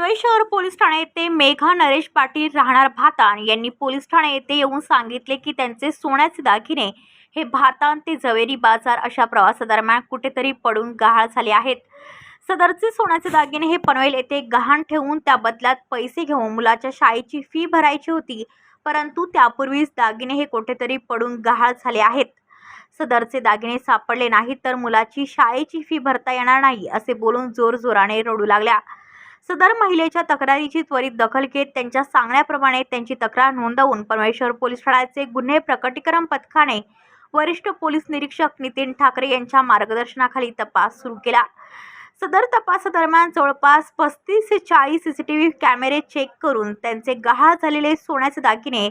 पनवेल शहर पोलीस ठाणे येथे मेघा नरेश पाटील राहणार भातान यांनी पोलीस ठाणे येथे येऊन सांगितले की त्यांचे सोन्याचे दागिने हे भातान ते जवेरी बाजार अशा प्रवासादरम्यान कुठेतरी पडून गहाळ झाले आहेत. सदरचे सोन्याचे दागिने हे पनवेल येथे गहाण ठेवून त्या बदल्यात पैसे घेऊन मुलाच्या शाळेची फी भरायची होती परंतु त्यापूर्वीच दागिने हे कुठेतरी पडून गहाळ झाले आहेत. सदरचे दागिने सापडले नाहीत तर मुलाची शाळेची फी भरता येणार नाही असे बोलून जोरजोराने रडू लागल्या. सदर महिलेच्या तक्रारीची त्वरित दखल घेत त्यांच्या सांगण्याप्रमाणे त्यांची तक्रार नोंदवून परमेश्वर पोलीस ठाण्याचे गुन्हे प्रकटीकरण पथकाने वरिष्ठ पोलीस निरीक्षक नितीन ठाकरे यांच्या मार्गदर्शनाखाली तपास सुरू केला. सदर तपासादरम्यान जवळपास पस्तीस ते चाळीस सी सी टी व्ही कॅमेरे चेक करून त्यांचे गहाळ झालेले सोन्याचे दागिने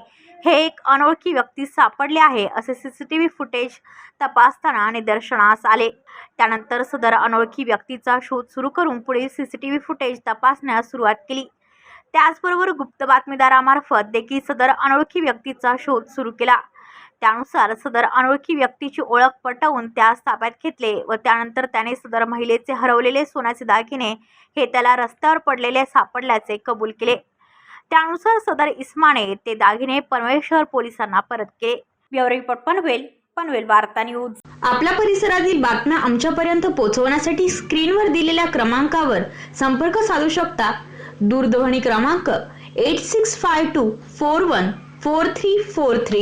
हे एक अनोळखी व्यक्ती सापडले आहे असे C C T V footage तपासताना निदर्शनास आले. त्यानंतर सदर अनोळखी व्यक्तीचा शोध सुरू करून पुढील C C T V footage तपासण्यास सुरुवात केली. त्याचबरोबर गुप्त बातमीदारामार्फत देखील सदर अनोळखी व्यक्तीचा शोध सुरू केला. त्यानुसार सदर अनोळखी व्यक्तीची ओळख पटवून त्यास ताब्यात घेतले व त्यानंतर त्याने सदर महिलेचे हरवलेले सोन्याचे दागिने हे त्याला रस्त्यावर पडलेले सापडल्याचे कबूल केले. त्यानुसार सदर इस्माने ते दागिने परमेश्वर पोलिसांना परत केले. ब्युरो रिपोर्ट पनवेल पनवेल वार्ता न्यूज. आपल्या परिसरातील बातम्या आमच्यापर्यंत पोहोचवण्यासाठी स्क्रीनवर दिलेल्या क्रमांकावर संपर्क साधू शकता. दूरध्वनी क्रमांक eight six five two four one four three four three